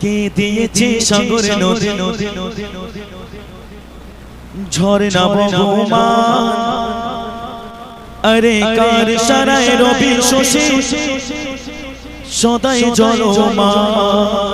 কে দিয়েছে সাগর নদী ঝরে না ভগবান আরে কার সারায় রবি শশী সদাই জলমান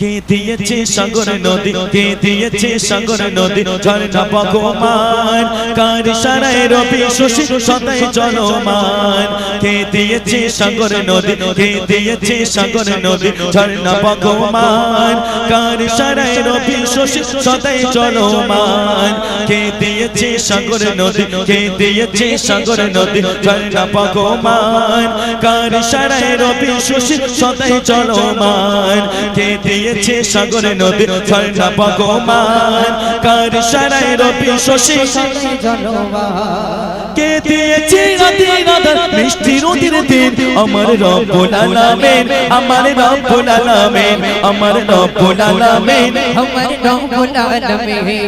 কে দিয়েছে সাগর নদী কে দিয়েছে সাগর নদী ঝর্ণা ভগবান কার সারায় রবি শশী সদাই জলমান কে দিয়েছে সাগর নদী কে দিয়েছে সাগর নদী ঝর্ণা ভগবান কার সারায় রবি শশী সদাই জলমান কে দিয়েছে সাগর নদী কে দিয়েছে সাগর নদী ঝর্ণা ভগবান কার সারায় রবি শশী সদাই জলমান কে দিয়েছে সাগরে নদী ঝর্ণা ভগবান। কার সারায় রবি শশী? কে দিয়েছে রাধার মিষ্টি নদীর দিন আমার রব্বুল আলামিন আমার রব্বুল আলামিন আমার রব্বুল আলামিন আমার রব্বুল আলামিন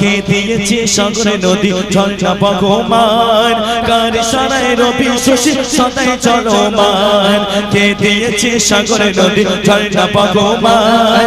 কে দিয়েছে সাগর নদী ঝর্ণা ভগবান? কার সারায় রবি শশী সদাই চলমান? কে দিয়েছে সাগর নদী ঝর্ণা ভগবান?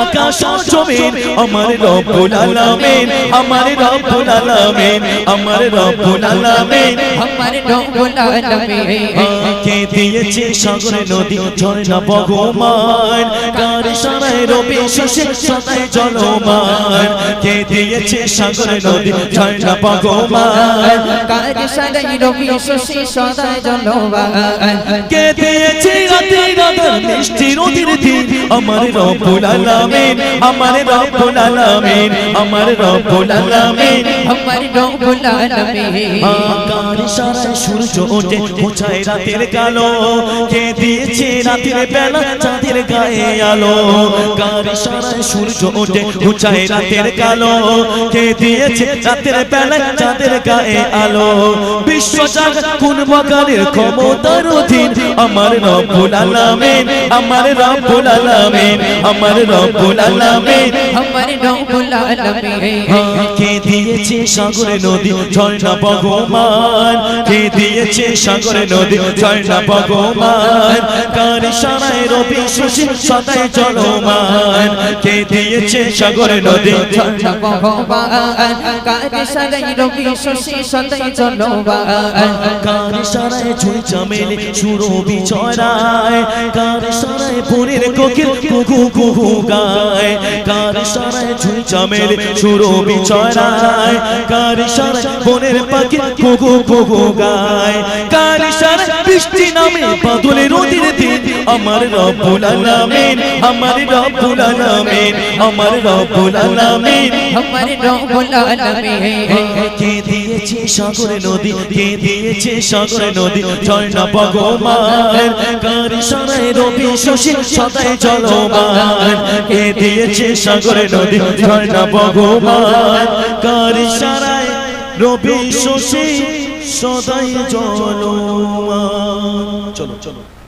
আকাশ জমিন আমার রব্বুল আলামিন আমার রব্বুল আলামিন আমার রব্বুল আলামিন। আমার রব্বুল আলামিন। কে দিয়েছে সাগর নদী ঝর্ণা ভগবান। কার সারায় রবি জলমান। কে দিয়েছে সাগর নদী ঝর্ণা ভগবান। কার রবি সদায় জলবান কে দিয়েছে মিষ্টি নদীর দিন আমার রব্বুল আলামিন আমার রব্বুল আলামিন আমার রব্বুল আলামিন। আমার রব্বুল আলামিন। কার সারায় সূর্য ওঠে ঘুচায় রাতের কালো। কে দিয়েছে রাতের বেলা চাঁদের গায়ে আলো? কার সারায় সূর্য ওঠে ঘুচায় রাতের কালো। কে দিয়েছে রাতের বেলা চাঁদের গায়ে আলো? বিশ্ব জাগত কোন বগানের ক্ষমতার অধীন আমার রব্বুল আলামিন। আমার রব্বুল আলামিন আমার রব্বুল আলামিন। আমার রব্বুল আলামিন। কে দিয়েছে সাগরে নদী? ঝর্ণা ভগবান। কে দিয়েছে সাগরে নদী? ঝর্ণা ভগবান। কার সারায় রবি শশী সদাই চলমান কে দিয়েছে সাগরে নদী? ঝর্ণা ভগবান। কার সারাই রবি শশী সদাই জলবান কার সারায় ঝুল চামেলে সুরো বিচরায় কার সারায় পুরের কোকিল কুকু কুকু গায় কার সারায় ঝুল চামেলে সুরো বিচরায় কার সারায় বনের পাখি কুকু কুকু গায় কার সারায় বৃষ্টি নামে বাদলে রোদের দিন আমার রব্বুল আলামিন আমার রব্বুল আলামিন আমার রব্বুল আলামিন আমার রব্বুল আলামিন কে দিয়েছে সাগর নদী কে দিয়েছে সাগর নদী? ঝর্ণা ভগবান। কার সারায় রবি শশী সদাই জলমান কে দিয়েছে সাগর নদী? ঝর্ণা ভগবান। কার সারায় রবি শশী সদাই জলমান চলো চলো।